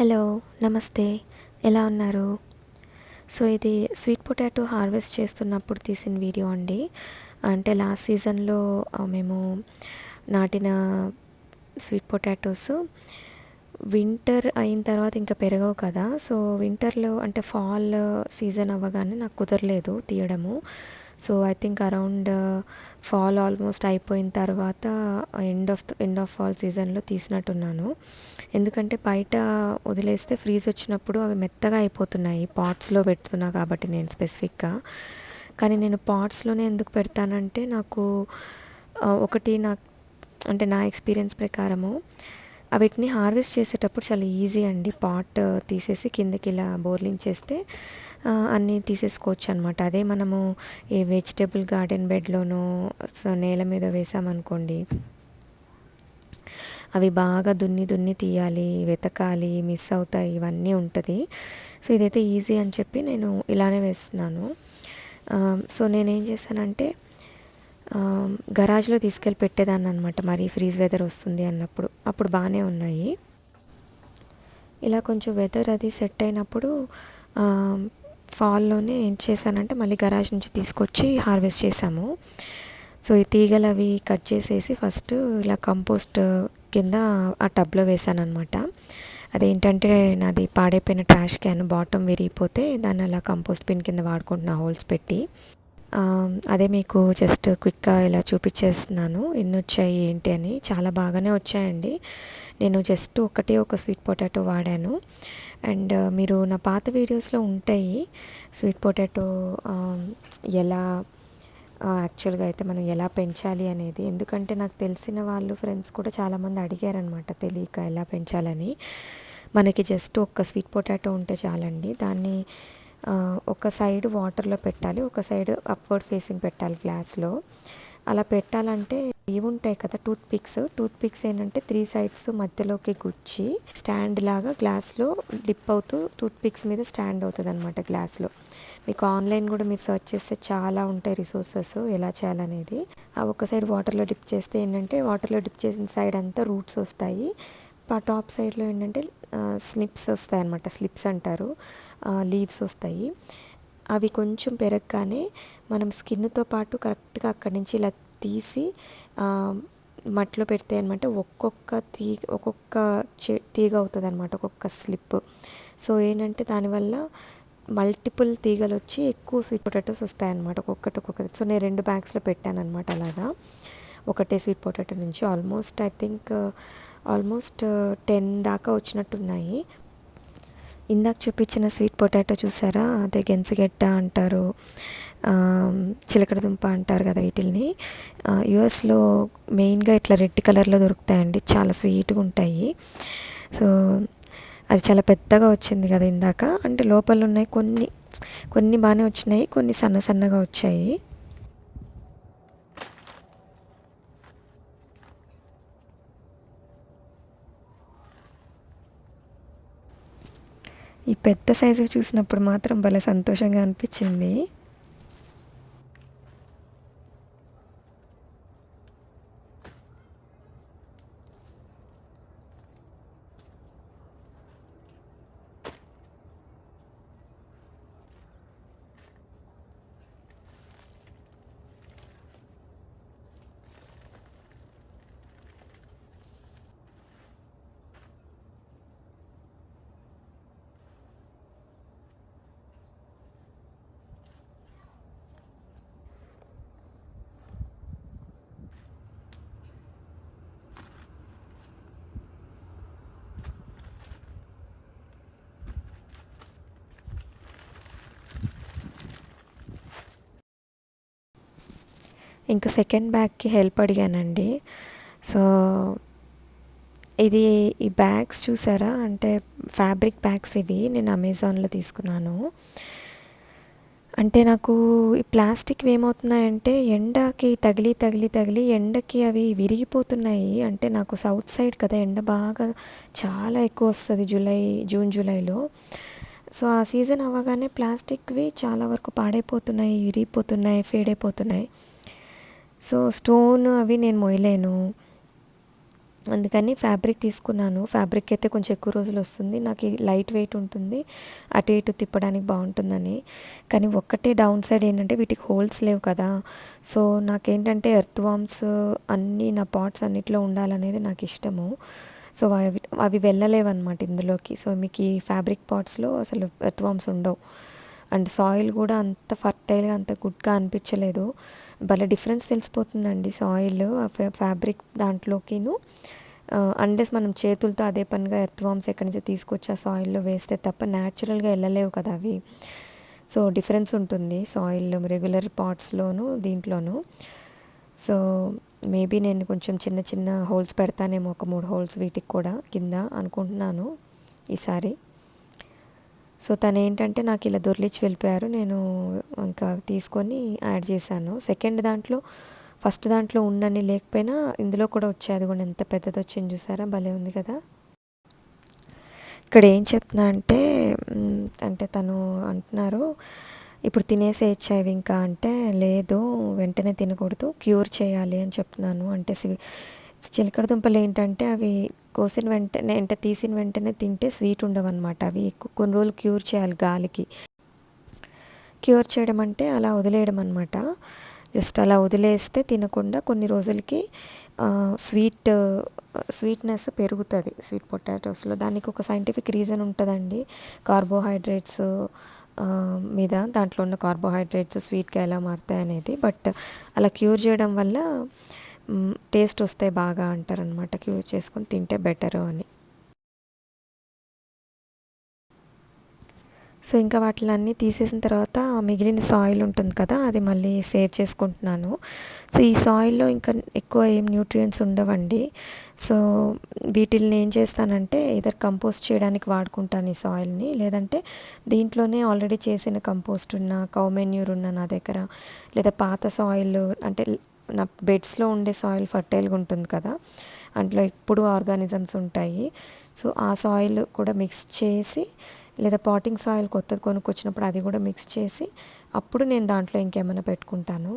Hello నమస్తే. ఎలా ఉన్నారు? సో ఇది స్వీట్ పొటాటో హార్వెస్ట్ చేస్తున్నప్పుడు తీసిన వీడియో అండి. అంటే లాస్ట్ సీజన్లో మేము నాటిన స్వీట్ పొటాటోస్ వింటర్ అయిన తర్వాత ఇంకా పెరగవు కదా. సో వింటర్లో అంటే ఫాల్ సీజన్ అవ్వగానే నాకు కుదరలేదు తీయడము. So I think around fall almost అయిపోయిన తర్వాత end of end of fall సీజన్లో తీసినట్టున్నాను. ఎందుకంటే బయట వదిలేస్తే ఫ్రీజ్ వచ్చినప్పుడు అవి మెత్తగా అయిపోతున్నాయి. పాట్స్లో పెడుతున్నా కాబట్టి నేను స్పెసిఫిక్గా కానీ నేను పాట్స్లోనే ఎందుకు పెడతానంటే నాకు uh, ఒకటి నాకు అంటే నా ఎక్స్పీరియన్స్ ప్రకారము వీటిని హార్వెస్ట్ చేసేటప్పుడు చాలా ఈజీ అండి. పాట్ తీసేసి కిందకి ఇలా బోర్లింగ్ చేస్తే అన్నీ తీసేసుకోవచ్చు అనమాట అదే మనము ఈ వెజిటేబుల్ గార్డెన్ బెడ్లోనూ సో నేల మీద వేసామనుకోండి అవి బాగా దున్ని దున్ని తీయాలి వెతకాలి మిస్ అవుతాయి ఇవన్నీ ఉంటుంది. సో ఇదైతే ఈజీ అని చెప్పి నేను ఇలానే వేస్తున్నాను. సో నేనేం చేశానంటే గరాజ్లో తీసుకెళ్ళి పెట్టేదాన్ని అనమాట మరి ఫ్రీజ్ వెదర్ వస్తుంది అన్నప్పుడు. అప్పుడు బాగానే ఉన్నాయి. ఇలా కొంచెం వెదర్ అది సెట్ అయినప్పుడు ఫాల్లోనే ఏం చేశానంటే మళ్ళీ గరాజ్ నుంచి తీసుకొచ్చి హార్వెస్ట్ చేసాము సో ఈ తీగలు అవి కట్ చేసేసి ఫస్ట్ ఇలా కంపోస్ట్ కింద ఆ టబ్లో వేసాను అనమాట అదేంటంటే నాది పాడైపోయిన ట్రాష్ క్యాన్ బాటమ్ విరిగిపోతే దాన్ని అలా కంపోస్ట్ పిన్ కింద వాడుకుంటున్నా హోల్స్ పెట్టి. అదే మీకు జస్ట్ క్విక్గా ఇలా చూపించేస్తున్నాను. ఎన్ని వచ్చాయి ఏంటి అని. చాలా బాగానే వచ్చాయండి. నేను జస్ట్ ఒకటే ఒక స్వీట్ పొటాటో వాడాను. అండ్ uh, మీరు నా పాత వీడియోస్లో ఉంటాయి. స్వీట్ పొటాటో ఎలా యాక్చువల్గా అయితే మనం ఎలా పెంచాలి అనేది. ఎందుకంటే నాకు తెలిసిన వాళ్ళు ఫ్రెండ్స్ కూడా చాలామంది అడిగారనమాట తెలియక ఎలా పెంచాలని. మనకి జస్ట్ ఒక్క స్వీట్ పొటాటో ఉంటే చాలండి. దాన్ని ఒక సైడ్ వాటర్లో పెట్టాలి ఒక సైడ్ అప్వర్డ్ ఫేసింగ్ పెట్టాలి గ్లాస్లో అలా పెట్టాలంటే ఇవి ఉంటాయి కదా టూత్ పిక్స్ టూత్ పిక్స్ ఏంటంటే త్రీ సైడ్స్ మధ్యలోకి గుచ్చి స్టాండ్ లాగా గ్లాస్లో డిప్ అవుతూ టూత్ పిక్స్ మీద స్టాండ్ అవుతుంది అనమాట గ్లాస్లో మీకు ఆన్లైన్ కూడా మీరు సెర్చ్ చేస్తే చాలా ఉంటాయి రిసోర్సెస్ ఎలా చేయాలనేది. ఆ ఒక సైడ్ వాటర్లో డిప్ చేస్తే ఏంటంటే వాటర్లో డిప్ చేసిన సైడ్ అంతా రూట్స్ వస్తాయి. టాప్ సైడ్లో ఏంటంటే స్లిప్స్ వస్తాయి అనమాట స్లిప్స్ అంటారు. లీవ్స్ వస్తాయి. అవి కొంచెం పెరగగానే మనం స్కిన్తో పాటు కరెక్ట్గా అక్కడి నుంచి ఇలా తీసి మట్టిలో పెడితే అనమాట ఒక్కొక్క తీగ ఒక్కొక్క తీగ అవుతుంది అనమాట ఒక్కొక్క స్లిప్. సో ఏంటంటే దానివల్ల మల్టిపుల్ తీగలు వచ్చి ఎక్కువ స్వీట్ పొటాటోస్ వస్తాయన్నమాట ఒక్కొక్కటి ఒక్కొక్కటి. సో నేను రెండు బ్యాగ్స్లో పెట్టాను అనమాట అలాగా. ఒకటే స్వీట్ పొటాటో నుంచి almost I think almost uh, ten దాకా వచ్చినట్టున్నాయి. ఇందాక చూపించిన స్వీట్ పొటాటో చూసారా? అదే గెంసగడ్డ అంటారు. చిలకడ దుంప అంటారు కదా వీటిల్ని. యుఎస్లో మెయిన్గా ఇట్లా రెడ్ కలర్లో దొరుకుతాయండి. చాలా స్వీట్గా ఉంటాయి. సో అది చాలా పెద్దగా వచ్చింది కదా ఇందాక. అంటే లోపల ఉన్నాయి కొన్ని కొన్ని బాగానే వచ్చినాయి. కొన్ని సన్న సన్నగా వచ్చాయి. ఈ పెద్ద సైజు చూసినప్పుడు మాత్రం భలే సంతోషంగా అనిపించింది. ఇంకా సెకండ్ బ్యాగ్కి హెల్ప్ అడిగానండి. సో ఇది ఈ బ్యాగ్స్ చూసారా? అంటే ఫ్యాబ్రిక్ బ్యాగ్స్ ఇవి. నేను అమెజాన్లో తీసుకున్నాను. అంటే నాకు ఈ ప్లాస్టిక్ ఏమవుతున్నాయంటే ఎండకి తగిలి తగిలి తగిలి ఎండకి అవి విరిగిపోతున్నాయి. అంటే నాకు సౌత్ సైడ్ కదా ఎండ బాగా చాలా ఎక్కువ వస్తుంది జూలై జూన్ జూలైలో. సో ఆ సీజన్ అవ్వగానే ప్లాస్టిక్వి చాలా వరకు పాడైపోతున్నాయి విరిగిపోతున్నాయి ఫేడ్ అయిపోతున్నాయి. సో స్టోన్ అవి నేను మొయలేను అందుకని ఫ్యాబ్రిక్ తీసుకున్నాను. ఫ్యాబ్రిక్ అయితే కొంచెం ఎక్కువ రోజులు వస్తుంది. నాకు లైట్ వెయిట్ ఉంటుంది. అటు ఇటు తిప్పడానికి బాగుంటుందని. కానీ ఒక్కటే డౌన్ సైడ్ ఏంటంటే వీటికి హోల్స్ లేవు కదా. సో నాకేంటంటే ఎర్త్ వామ్స్ అన్నీ నా పాట్స్ అన్నిట్లో ఉండాలనేది నాకు ఇష్టము. సో అవి అవి వెళ్ళలేవు అనమాట ఇందులోకి. సో మీకు ఈ ఫ్యాబ్రిక్ పాట్స్లో అసలు ఎర్త్ వామ్స్ ఉండవు. అండ్ సాయిల్ కూడా అంత ఫర్టైల్గా అంత గుడ్గా అనిపించలేదు. భలే డిఫరెన్స్ తెలిసిపోతుందండి సాయిల్ ఫ్యాబ్రిక్ దాంట్లోకిను. అన్లెస్ మనం చేతులతో అదే పనిగా ఎర్త్ వామ్స్ ఎక్కడి నుంచి తీసుకొచ్చి ఆ సాయిల్లో వేస్తే తప్ప న్యాచురల్గా వెళ్ళలేవు కదా అవి. సో డిఫరెన్స్ ఉంటుంది సాయిల్ రెగ్యులర్ పాట్స్లోను దీంట్లోను. సో మేబీ నేను కొంచెం చిన్న చిన్న హోల్స్ పెడతానేమో ఒక మూడు హోల్స్ వీటికి కూడా కింద అనుకుంటున్నాను ఈసారి. సో తను ఏంటంటే నాకు ఇలా దొర్లిచ్చి వెళ్ళిపోయారు. నేను ఇంకా తీసుకొని యాడ్ చేశాను. సెకండ్ దాంట్లో ఫస్ట్ దాంట్లో ఉన్నని లేకపోయినా ఇందులో కూడా వచ్చాయి. అది కూడా ఎంత పెద్దది వచ్చింది చూసారా? భలే ఉంది కదా? ఇక్కడ ఏం చెప్తున్నా అంటే అంటే తను అంటున్నారు ఇప్పుడు తినేసేయచ్చా హెచ్ఐవి ఇంకా అంటే లేదు వెంటనే తినకూడదు క్యూర్ చేయాలి అని చెప్తున్నాను. అంటే చిలకడ దుంపలు ఏంటంటే అవి కోసిన వెంటనే అంటే తీసిన వెంటనే తింటే స్వీట్ ఉండవు అనమాట అవి కొన్ని రోజులు క్యూర్ చేయాలి గాలికి. క్యూర్ చేయడం అంటే అలా వదిలేయడం అనమాట జస్ట్ అలా వదిలేస్తే తినకుండా కొన్ని రోజులకి స్వీట్ స్వీట్నెస్ పెరుగుతుంది స్వీట్ పొటాటోస్లో. దానికి ఒక సైంటిఫిక్ రీజన్ ఉంటుందండి. కార్బోహైడ్రేట్స్ మీద దాంట్లో ఉన్న కార్బోహైడ్రేట్స్ స్వీట్గా ఎలా మారుతాయి అనేది బట్ అలా క్యూర్ చేయడం వల్ల టేస్ట్ వస్తే బాగా అంటారనమాట క్యూర్ చేసుకొని తింటే బెటరు అని. సో ఇంకా వాటిలన్నీ తీసేసిన తర్వాత మిగిలిన సాయిల్ ఉంటుంది కదా అది మళ్ళీ సేవ్ చేసుకుంటున్నాను. సో ఈ సాయిల్లో ఇంకా ఎక్కువ ఏం న్యూట్రియంట్స్ ఉండవండి. సో వీటిల్ని ఏం చేస్తానంటే ఇదర్ కంపోస్ట్ చేయడానికి వాడుకుంటాను ఈ సాయిల్ని. లేదంటే దీంట్లోనే ఆల్రెడీ చేసిన కంపోస్ట్ ఉన్న కౌ మెన్యూర్ ఉన్న నా దగ్గర లేదా పాత సాయిల్ అంటే నా బెడ్స్లో ఉండే సాయిల్ ఫర్టైల్గా ఉంటుంది కదా అందులో ఎప్పుడు ఆర్గానిజమ్స్ ఉంటాయి. సో ఆ సాయిల్ కూడా మిక్స్ చేసి లేదా పాటింగ్ సాయిల్ కొత్తది కొనుక్కొచ్చినప్పుడు అది కూడా మిక్స్ చేసి అప్పుడు నేను దాంట్లో ఇంకేమైనా పెట్టుకుంటాను.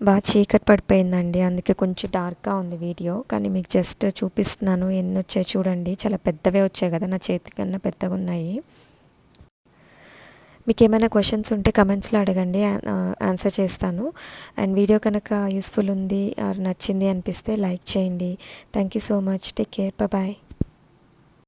బాగా చీకటి పడిపోయిందండి. అందుకే కొంచెం డార్క్గా ఉంది వీడియో. కానీ మీకు జస్ట్ చూపిస్తున్నాను. ఎన్ని వచ్చాయి చూడండి. చాలా పెద్దవే వచ్చాయి కదా నా చేతి కన్నా పెద్దగా ఉన్నాయి మీకు ఏమైనా క్వశ్చన్స్ ఉంటే కమెంట్స్లో అడగండి ఆన్సర్ చేస్తాను. అండ్ వీడియో కనుక యూస్ఫుల్ ఉంది నచ్చింది అనిపిస్తే లైక్ చేయండి. Thank you so much take care bye